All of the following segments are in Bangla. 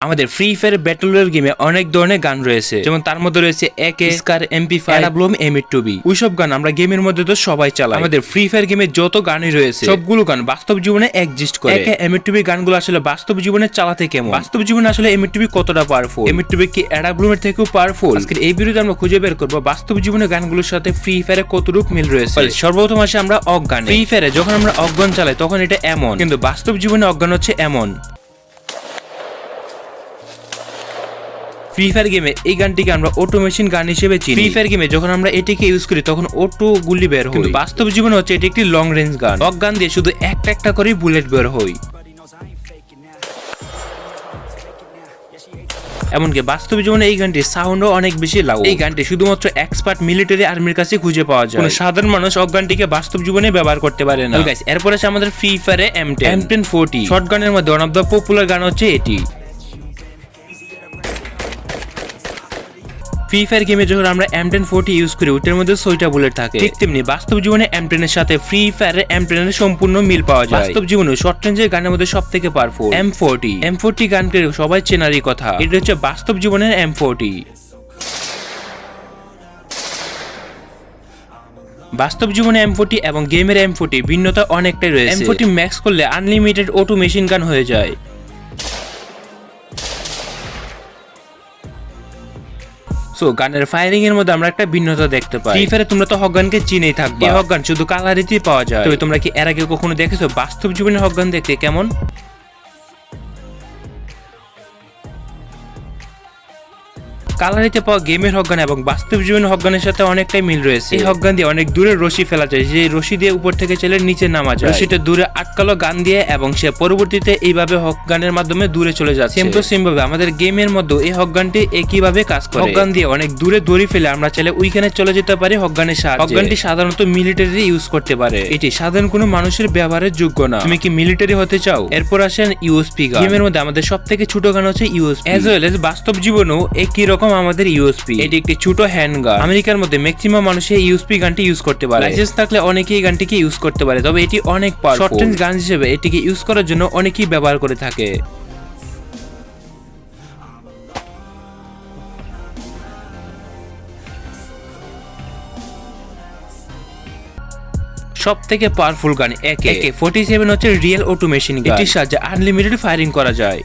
আমাদের ফ্রি ফায়ার ব্যাটল রয়্যাল গেমে অনেক ধরনের গান রয়েছে। যেমন তার মধ্যে রয়েছে একে স্কার এমপি ফাইভ ব্লোম এমিট টুবি ওইসব গান আমরা গেমের মধ্যে তো সবাই চালাই। আমাদের ফ্রি ফায়ার গেমে যত গানই রয়েছে সবগুলো গান বাস্তব জীবনে এক্সিস্ট করে। একে এমিট টুবি গানগুলো আসলে বাস্তব জীবনে চালাতে কেমন? বাস্তব জীবনে আসলে এমিট টুবি কতটা পাওয়ারফুল এমিট টুবি কি অ্যাডা ব্লুমের থেকেও পাওয়ারফুল আজকের এই ভিডিওতে আমরা খুঁজে বের করব বাস্তব জীবনে গানগুলোর সাথে ফ্রি ফায়ারে কতটুকু মিল রয়েছে। সর্বপ্রথম আসে আমরা অজ্ঞান। ফ্রি ফায়ারে যখন আমরা অজ্ঞান চালাই তখন এটা এমন। কিন্তু বাস্তব জীবনে অজ্ঞান হচ্ছে এমন। ফ্রি ফায়ার গেমে এই গানটিকে আমরা অটো মেশিন গান হিসেবে চিনি। ফ্রি ফায়ার গেমে যখন আমরা এটিকে ইউজ করি তখন অটো গুলি বের হয়। কিন্তু বাস্তব জীবনে হচ্ছে এটি একটি লং রেঞ্জ গান। অজ্ঞান দিয়ে শুধু একটা একটা করেই বুলেট বের হয়। এমনকি বাস্তব জীবনে এই গানটির সাউন্ডও অনেক বেশি লাউ এই গানটি শুধুমাত্র এক্সপার্ট মিলিটারি আর্মির কাছে খুঁজে পাওয়া যায়। কোনো সাধারণ মানুষ অজ্ঞানটিকে বাস্তব জীবনে ব্যবহার করতে পারে না। গাইস এরপর আছে আমাদের free ফায়ারে M ten M ten forty short গানের মধ্যে ওয়ান অফ দ্য পপুলার গান হচ্ছে এটি। ফ্রি ফায়ার গেমে যখন আমরা এম টেন ফোরটি ইউজ করি ওটার মধ্যে ছয়টা বুলেট থাকে। ঠিক তেমনি বাস্তব জীবনে এম টেনের সাথে ফ্রি ফায়ারের এম টেনের সম্পূর্ণ মিল পাওয়া যায়। বাস্তব জীবনে শর্ট রেঞ্জের গানের মধ্যে সব থেকে powerful M forty M forty গানকে সবাই চেনারই কথা। এটা হচ্ছে বাস্তব জীবনের এম ফোরটি বাস্তব জীবনে এম ফোর্টি এবং গেমের এম ফোর্টি ভিন্নতা অনেকটাই রয়েছে। এম ফোর্টি ম্যাক্স করলে আনলিমিটেড অটো মেশিন গান হয়ে যায়। সো গানের ফায়ারিং এর মধ্যে আমরা একটা ভিন্নতা দেখতে পাই। ফ্রি ফায়ারে তোমরা তো হকগানকে চিনেই থাকবে। এই হকগান শুধু কালারিতেই পাওয়া যায়। তবে তোমরা কি এর আগে কখনো দেখেছ? বাস্তব জীবনে হকগান দেখতে কেমন? কালারিতে পাওয়া গেমের হকগান এবং বাস্তব জীবনের হকগানের সাথে অনেকটাই মিল রয়েছে। এই হকগান দিয়ে অনেক দূরে রশি ফেলা যায় যে রশি দিয়ে উপর থেকে চলে নিচে নামা যায়। রশিটা দূরে আটকালো গান দিয়ে এবং সে পরবর্তীতে এইভাবে হকগানের মাধ্যমে দূরে চলে যাচ্ছে। সেম টু সেম ভাবে আমাদের গেমের মধ্যে এই হকগানটি একইভাবে কাজ করে। হকগান দিয়ে অনেক দূরে দড়ি ফেলে আমরা চাইলে ওইখানে চলে যেতে পারি হকগানের সাহায্যে। হকগানটি সাধারণত মিলিটারি ইউজ করতে পারে। এটি সাধারণ কোনো মানুষের ব্যবহারের যোগ্য না। তুমি কি মিলিটারি হতে চাও? এরপর আসেন ইউএসপি গান। গেমের মধ্যে আমাদের সব থেকে ছোট গান হচ্ছে ইউএসপি। এজ ওয়েল এজ বাস্তব জীবনেও একই রকম আমাদের ইউএসপি এটি একটি ছোট হ্যান্ড গান আমেরিকার মধ্যে ম্যাক্সিমাম মানুষ এই ইউএসপি গানটি ইউজ করতে পারে। লাইসেন্স থাকলে অনেকেই এই গানটিকে ইউজ করতে পারে তবে এটি অনেক শর্ট রেঞ্জ গান হিসেবে এটিকে ইউজ করার জন্য অনেকেই ব্যবহার করে থাকে। সব থেকে powerful gun AK. AK. Forty seven হচ্ছে রিয়েল অটোমেশন এটির সাহায্যে আনলিমিটেড ফায়ারিং করা যায়।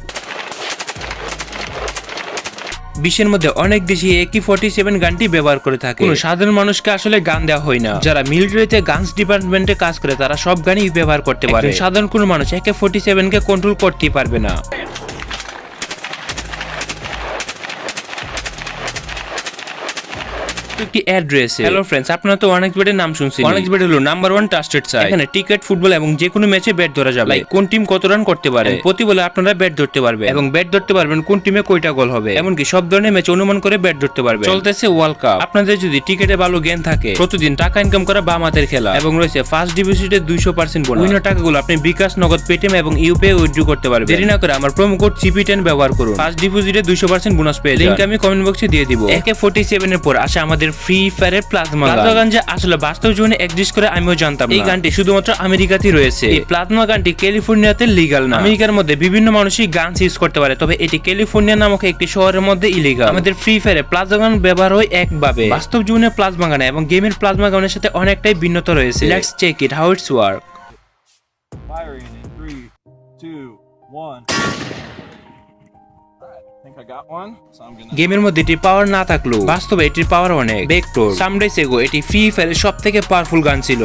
বিশ্বের মধ্যে অনেক দেশই একই ফোর্টি সেভেন গানটি ব্যবহার করে থাকে। কোনো সাধারণ মানুষকে আসলে গান দেওয়া হয় না। যারা মিলিটারিতে গানস ডিপার্টমেন্টে কাজ করে তারা সব গানই ব্যবহার করতে পারে। সাধারণ কোনো মানুষ একে ফোর্টি সেভেন কে কন্ট্রোল করতে পারবে না। একটি অ্যাড হ্যালো ফ্রেন্ডস আপনারা তো অনেক বেটের নাম শুনছেন অনেক বেট হলো নাম্বার ওয়ান ট্রাস্টেড সাইট এখানে টিকেট ফুটবল এবং যে কোনো ম্যাচে ব্যাট ধরা যাবে। Like কোন টিম কত রান করতে পারে? প্রতি বলে আপনারা ব্যাট ধরতে পারবেন। এবং ব্যাট ধরতে পারবেন কোন টিমে কয়টা গোল হবে। এমনকি সব ধরনের ম্যাচ অনুমান করে ব্যাট ধরতে পারবেন। চলতেছে ওয়ার্ল্ড কাপ আপনাদের যদি টিকেটে ভালো জ্ঞান থাকে প্রতিদিন টাকা ইনকাম করা বাম হাতের খেলা। এবং রয়েছে ফার্স্ট ডিপোজিটে দুইশো পার্সেন্ট বোনাস উইনার টাকাগুলো আপনি বিকাশ নগদ পেটিএম এবং ইউপে উইথড্র করতে পারবেন। দেরি না করে আমার প্রোমো কোড সিপি টেন ব্যবহার করুন। ফার্স্ট ডিপোজিটে দুইশো পার্সেন্ট বোনাস পেয়ে লিঙ্ক আমি কমেন্ট বক্সে দিয়ে দিব। একে ফোর্টি সেভেন এর পর আসে আমাদের ফ্রি ফায়ারের প্লাজমা প্লাজমা গান যে আসলে বাস্তব জীবনে এক্সিস্ট করে আমিও জানতাম এই গানটি শুধুমাত্র আমেরিকাতেই রয়েছে। এই প্লাজমা গানটি ক্যালিফোর্নিয়াতে লিগাল না। আমেরিকার মধ্যে বিভিন্ন মানুষই গান ইউজ করতে পারে তবে এটি ক্যালিফোর্নিয়া নামক একটি শহরের মধ্যে ইলিগাল আমাদের ফ্রি ফায়ারে প্লাজমা গান ব্যবহার হয় একভাবে। বাস্তব জীবনে প্লাজমা গান এবং গেমের প্লাজমা গানের সাথে অনেকটাই ভিন্নতা রয়েছে। Let's check it how it's work Firing in three, two, one. গেমের মধ্যে এটির পাওয়ার না থাকলেও বাস্তবে এটির পাওয়ার অনেক। ভেক্টর সামডেস এগো এটি ফ্রি ফায়ারের সব থেকে পাওয়ারফুল গান ছিল।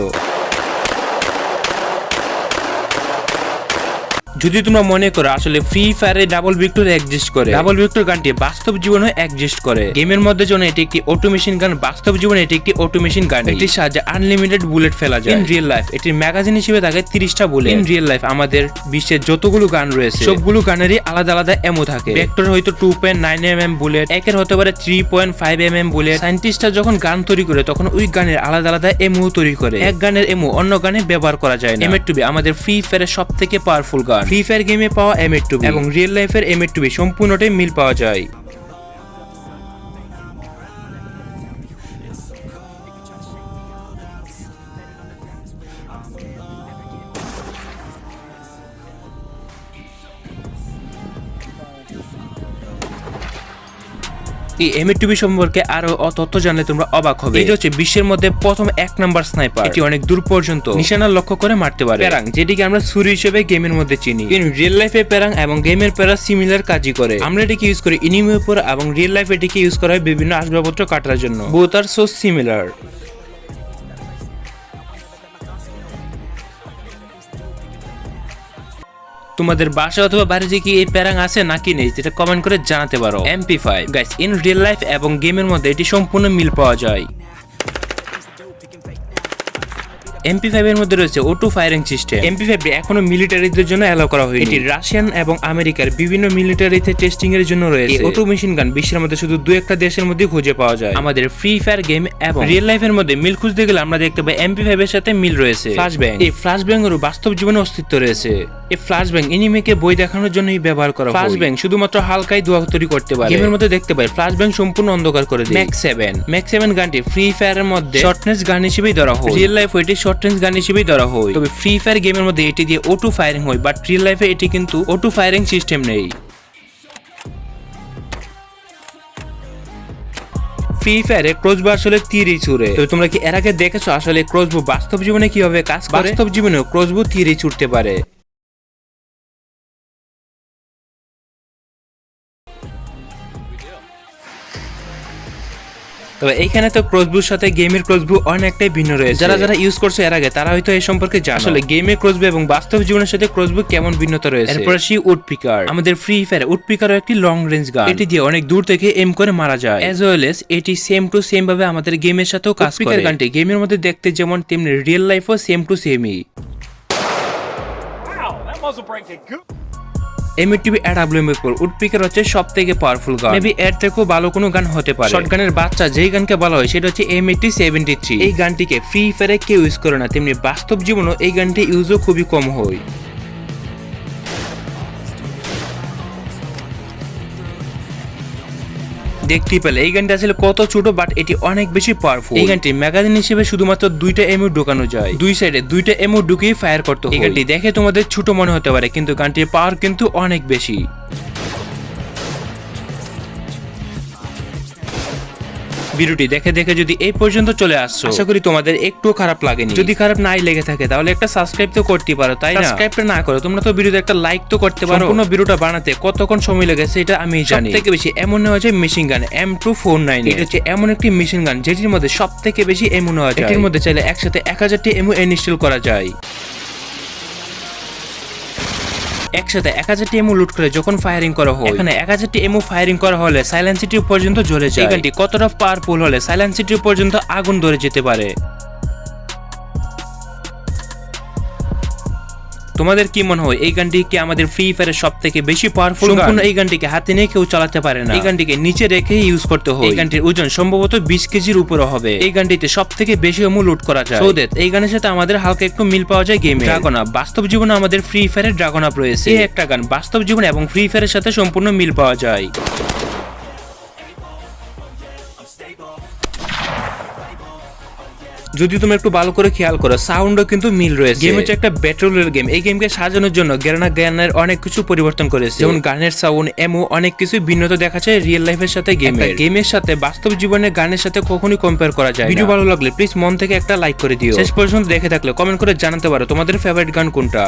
যদি তোমরা মনে করো আসলে ফ্রি ফায়ারে ডাবল ভিক্টর এক্সিস্ট করে ডাবল ভিক্টর গানটি বাস্তব জীবনে এক্সিস্ট করে। গেমের মধ্যে যেন এটি একটি অটোমেশন গান বাস্তব জীবনে এটি একটি অটোমেশন গান। এটির সাহায্যে আনলিমিটেড বুলেট ফেলা যায়। ইন রিয়েল লাইফ এটির ম্যাগাজিন হিসেবে থাকে তিরিশটা বুলেট ইন রিয়েল লাইফ আমাদের বিশ্বের যতগুলো গান রয়েছে সবগুলো গানেরই আলাদা আলাদা এমও থাকে। ভেক্টর হয়তো two point nine M M bullet একের হতে পারে three point five M M bullet সাইন্টিস্টরা যখন গান তৈরি করে তখন ওই গানের আলাদা আলাদা এমও তৈরি করে। এক গানের এমও অন্য গানে ব্যবহার করা যায় না। এম টুবি আমাদের ফ্রি ফায়ারের সব থেকে পাওয়ারফুল গান। ফ্রি ফায়ার গেমে পাওয়া এম টুবি এবং রিয়েল লাইফের এম টুবি সম্পূর্ণটাই মিল পাওয়া যায়। এই এম সম্পর্কে আরও তথ্য জানলে তোমরা অবাক হবে। এটি হচ্ছে বিশ্বের মধ্যে প্রথম এক নাম্বার স্নাইপার এটি অনেক দূর পর্যন্ত। নিশানা লক্ষ্য করে মারতে পারে। প্যারাং যেটিকে আমরা ছুরি হিসেবে গেমের মধ্যে চিনি। রিয়েল লাইফে প্যারাং এবং গেমের প্যারা সিমিলার কাজই করে। আমরা এটিকে ইউজ করি ইনিমের উপর এবং রিয়েল লাইফ এটিকে ইউজ করা হয় বিভিন্ন আসবাবপত্র কাটার জন্য। বোথ আর সো সিমিলার তোমাদের বাসা অথবা বাড়িতে কি এই প্যারাং আছে নাকি নেই, যেটা কমেন্ট করে জানাতে পারো। MP five guys in real life এবং গেমের মধ্যে এটি সম্পূর্ণ মিল পাওয়া যায়। এমপি ফাইভ এর মধ্যে রয়েছে auto firing system MP five এখনও মিলিটারিদের জন্য অ্যালাউ করা হয়নি। এটি রাশিয়ান এবং আমেরিকার বিভিন্ন মিলিটারিতে টেস্টিং এর জন্য রয়েছে। অটো মেশিন গান বিশ্বের মধ্যে শুধু দু একটা দেশের মধ্যে খুঁজে পাওয়া যায়। আমাদের ফ্রি ফায়ার গেম এবং রিয়েল লাইফের মধ্যে মিল খুঁজতে গেলে আমরা দেখতে পাই এমপি ফাইভ এর সাথে মিল রয়েছে। ফ্লাশ ব্যাং এই ফ্লাশ ব্যাং এর বাস্তব জীবনে অস্তিত্ব রয়েছে। এই ফ্লাশ ব্যাং এনিমেকে বই দেখানোর জন্যই ব্যবহার করা ফ্লাশ ব্যাং শুধুমাত্র হালকাই দোয়া তৈরি করতে পারে। গেমের মধ্যে দেখতে পাই ফ্লাশ ব্যাং সম্পূর্ণ অন্ধকার করে দেয়। ম্যাক্স সেভেন ম্যাক্স সেভেন গানটি ফ্রি ফায়ারের মধ্যে শর্টনেস গান হিসেবেই ধরা হয়। রিয়েল লাইফ এটি শর্টনেস গান হিসেবেই ধরা হয়। তবে ফ্রি ফায়ার গেমের মধ্যে এটি দিয়ে ওটু ফায়ারিং হয় বাট রিয়েল লাইফে এটি কিন্তু ওটু ফায়ারিং সিস্টেম নেই। ফ্রি ফায়ারে ক্রোজবো আসলে তীরই ছুড়ে তবে তোমরা কি এর আগে দেখেছ আসলে ক্রোজবো বাস্তব জীবনে কীভাবে কাজ করে? বাস্তব জীবনেও ক্রোজবো তীরই ছুটতে পারে। তবে এইখানে তো ক্রসবুর সাথে গেমের ক্রসবু অনেকটাই ভিন্ন রয়েছে। যারা যারা ইউজ করছে এর আগে তারা হয়তো এই সম্পর্কে জানে। আসলে গেমের ক্রসবু এবং বাস্তব জীবনের সাথে ক্রসবু কেমন ভিন্নতা রয়েছে? এরপরে সি উড পিকার আমাদের ফ্রি ফায়ার উড পিকারও একটি লং রেঞ্জ গান এটি দিয়ে অনেক দূর থেকে এম করে মারা যায়। এজ ওয়েল এস এটি সেম টু সেম ভাবে আমাদের গেমের সাথেও কাজ করে। গানটি গেমের মধ্যে দেখতে যেমন তেমনি রিয়েল লাইফও সেম টু সেমই Wow, that muzzle brake did good. এমএটিভি অ্যাডাব্লিউএম এর পর উডপিকার হচ্ছে সব থেকে পাওয়ারফুল গান। মেবি এর থেকেও ভালো কোনো গান হতে পারে। শর্ট গানের বাচ্চা যেই গানকে বলা হয় সেটা হচ্ছে এমএটি সেভেন্টি থ্রি এই গানটিকে ফ্রি ফায়ারে কেউ ইউজ করে না। তেমনি বাস্তব জীবনও এই গানটি ইউজও খুবই কম হয়। দেখতেই পেলে। এই গানটি আসলে কত ছোট বাট এটি অনেক বেশি পাওয়ারফুল এই গানটি ম্যাগাজিন হিসেবে শুধুমাত্র দুইটা এমও ঢোকানো যায়। দুই সাইডে দুইটা এমও ঢুকিয়ে ফায়ার করতো এই গানটি দেখে তোমাদের ছোট মনে হতে পারে কিন্তু গানটির পাওয়ার কিন্তু অনেক বেশি। ভিডিওটি দেখে দেখে যদি এই পর্যন্ত চলে আসছো আশা করি তোমাদের একটু খারাপ লাগেনি। যদি খারাপ নাই লেগে থাকে তাহলে একটা সাবস্ক্রাইব তো করতে পারো তাই না? সাবস্ক্রাইবটা না করো তোমরা তো ভিডিওতে একটা লাইক তো করতে পারো। সম্পূর্ণ ভিডিওটা বানাতে কতক্ষণ সময় লেগেছে এটা আমি জানি। থেকে বেশি এমন নেওয়া যায় machine gun M two four nine এটা হচ্ছে এমন একটি মেশিন গান যেটির মধ্যে সব থেকে বেশি এমো নেওয়া যায়। এটির মধ্যে চাইলে একসাথে এক হাজারটি এমও ইনস্টল করা যায়। একসাথে এক হাজারটি এমও লুট করে যখন ফায়ারিং করা হয়। এখানে এক হাজারটি এমও ফায়ারিং করা হলে সাইলেন্ট সিটি পর্যন্ত জ্বলে যায়। এই গানটি কতটা পাওয়ারফুল হলে সাইলেন্ট সিটি পর্যন্ত আগুন ধরে যেতে পারে? তোমাদের কি মনে হয় এই গানটি কি আমাদের ফ্রি ফায়ারের সব থেকে বেশি পাওয়ারফুল সম্পূর্ণ এই গানটিকে হাতে নিয়ে কেউ চালাতে পারে না। এই গানটিকে নিচে রেখে ইউজ করতে হয়। এই গানটির ওজন সম্ভবত বিশ কেজির উপরে হবে। এই গানটিতে সব থেকে বেশি এমু লুট করা যায়। সো দ্যাট এই গানের সাথে আমাদের হালকা একটু মিল পাওয়া যায় গেমে ড্রাগন আপ বাস্তব জীবনে আমাদের ফ্রি ফায়ারের ড্রাগন আপ রয়েছে। এই একটা গান বাস্তব জীবন এবং ফ্রি ফায়ারের সাথে সম্পূর্ণ মিল পাওয়া যায়। যদি তুমি একটু ভালো করে খেয়াল করো সাউন্ডও কিন্তু মিল রয়েছে। গেম হচ্ছে একটা ব্যাটল গেম এই গেমকে সাজানোর জন্য গেরানা গানের অনেক কিছু পরিবর্তন করেছে। যেমন গানের সাউন্ড এমও অনেক কিছু ভিন্নতা দেখা যায় রিয়েল লাইফের সাথে গেমের গেমের সাথে বাস্তব জীবনের গানের সাথে কখনোই কম্পেয়ার করা যায় ভিডিও ভালো লাগলে প্লিজ মন থেকে একটা লাইক করে দিও। শেষ পর্যন্ত দেখে থাকলে কমেন্ট করে জানাতে পারো তোমাদের ফেভারিট গান কোনটা?